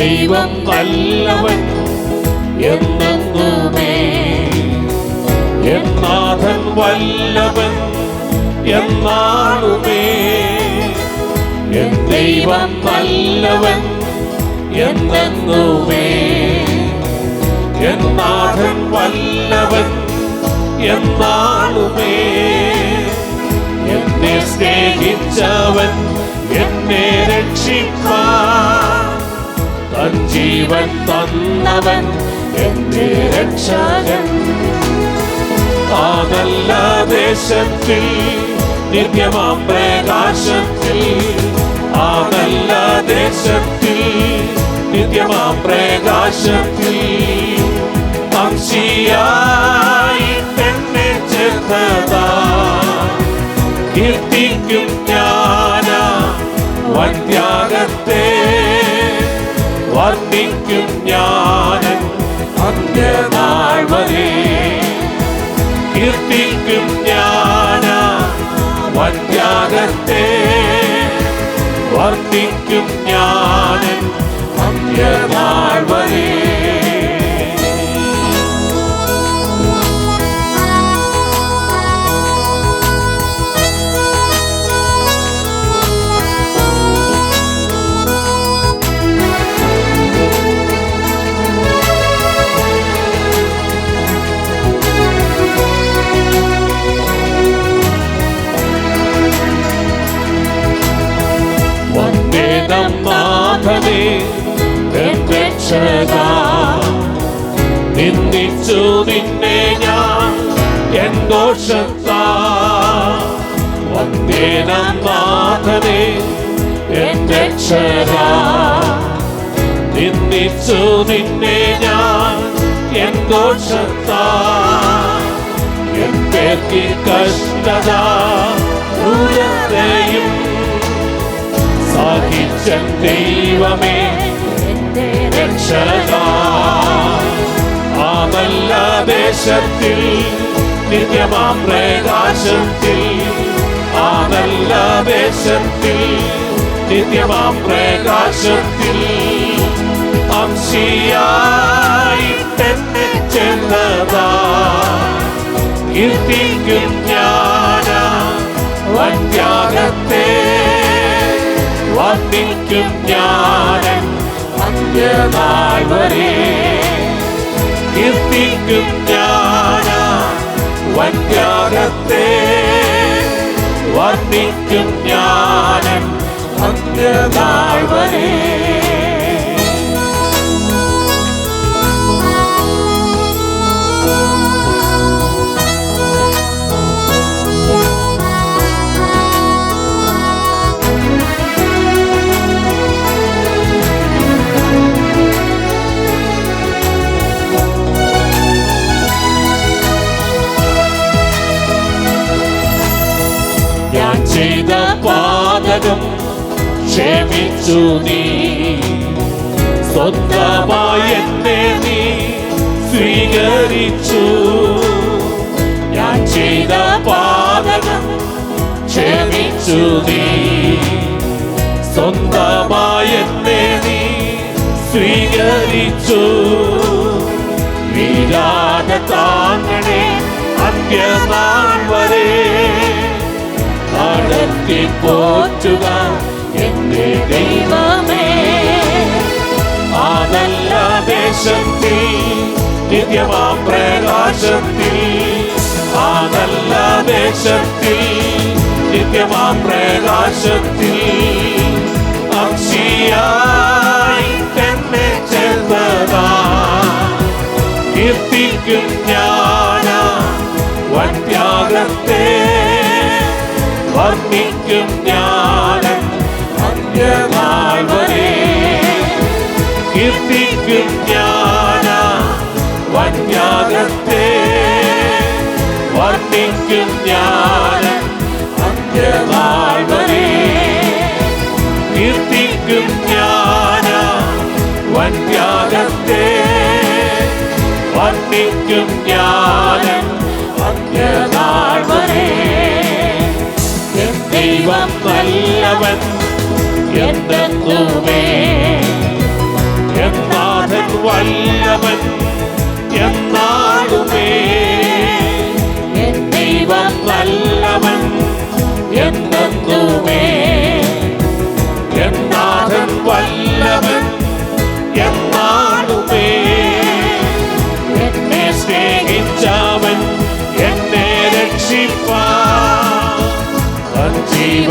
ദൈവം വല്ലവൻ എന്നെന്നുമേ. എന്നാഥൻ വല്ലവൻ എന്നാളുമേ. എൻ ദൈവം വല്ലവൻ എന്നെന്നുമേ. എന്നാഥൻ വല്ലവൻ എന്നാളുമേ. എന്നെ സ്നേഹിച്ചവൻ എന്നെ രക്ഷിപ്പാൻ തൻ ജീവൻ തന്നവൻ എന്റെ രക്ഷകൻ. ആ നല്ല ദേശത്തിൽ നിത്യമാം പ്രകാശത്തിൽ. ആ നല്ല ദേശത്തിൽ നിത്യമാം പ്രകാശത്തിൽ. പക്ഷിയായി തന്നെ ചേർത്തതാ കീർത്തിക്കും ജ്ഞാന വന്യാകത്തെ കീർത്തിക്കും ജ്ഞാന വന്യാകത്തെ വർദ്ധിക്കും ജ്ഞാനൻ വന്ദേനം നാഥനെ രക്ഷക. നിന്ദിച്ചു നിന്നെ ഞാൻ എൻ ദോഷത്താ. വന്ദേനം നാഥനെ എൻ രക്ഷക. നിന്ദിച്ചു നിന്നെ ഞാൻ എൻ ദോഷത്താ. എൻ പേർക്ക് കഷ്ടത ദൂരത്തെയും സഹിച്ച ദൈവമേ എന്റെ രക്ഷക ആ നല്ല ദേശത്തിൽ നിത്യമാം പ്രകാശത്തിൽ. ആമല്ല ദേശത്തിൽ നിത്യമാം പ്രകാശത്തിൽ. അംശിയായി തന്നെ ചെന്നതാ. കീർത്തിക്കും ജ്ഞാന വർണിക്കും ഞാനൻ അന്ത്യനാൾ വരെ. കീർത്തിക്കും ജ്ഞാന വന്യാകത്തെ വർണിക്കും ഞാനൻ അന്ത്യനാൾ വരെ. പാതകം ക്ഷമിച്ചു നീ. സ്വന്തമായി എന്നെ നീ സ്വീകരിച്ചു. ഞാൻ ചെയ്ത പാതകം ക്ഷമിച്ചു നീ. സ്വന്തമായി എന്നെ നീ സ്വീകരിച്ചു. വീരാതെ താങ്ങണേ അന്ത്യനാൾ വരെ നടത്തി പോറ്റുക എന്റെ ദൈവമേ. ആ നല്ല ദേശത്തിൽ നിത്യമാ പ്രകാശത്തിൽ ആ നല്ല ദേശത്തിൽ നിത്യമാ പ്രകാശത്തിൽ. അക്ഷിയായി തന്നെ ചെന്നതാ. കീർത്തിക്കും ജ്ഞാന വന്യാകത്തെ വർണിക്കും ജ്ഞാനം അന്ത്യനാൾ വരെ കീർത്തിക്കും ജ്ഞാന വന്യാകത്തെ വർണിക്കും ജ്ഞാനം അന്ത്യനാൾ വരെ കീർത്തിക്കും ജ്ഞാന വന്യാകത്തെ വർണിക്കും ജ്ഞാനം എൻ ദൈവം നല്ലവൻ എന്തെന്നുമേ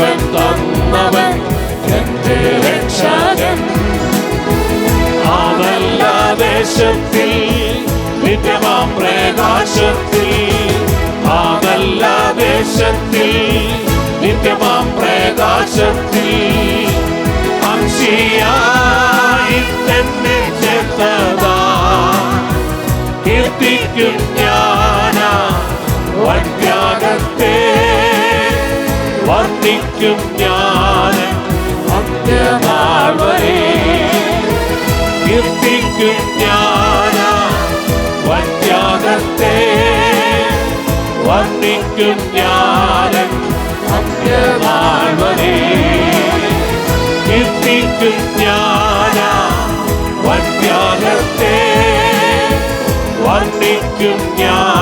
ജീവൻ തന്നവൻ എന്റെ രക്ഷകൻ. ആ നല്ല ദേശത്തിൽ നിത്യമാം പ്രകാശത്തിൽ. ആ നല്ല ദേശത്തിൽ നിത്യമാം പ്രകാശത്തിൽ. അംശിയായി തന്നെ ചേർത്തതാ. കീർത്തിക്കും ജ്ഞാന വന്യാകത്തെ വർണിക്കും ഞാൻ അന്ത്യനാൾ വരെ കീർത്തിക്കും ഞാൻ വന്യാകത്തെ വർണിക്കും ഞാൻ അന്ത്യനാൾ വരെ കീർത്തിക്കും ഞാൻ വന്യാകത്തെ വർണിക്കും ജ്ഞാന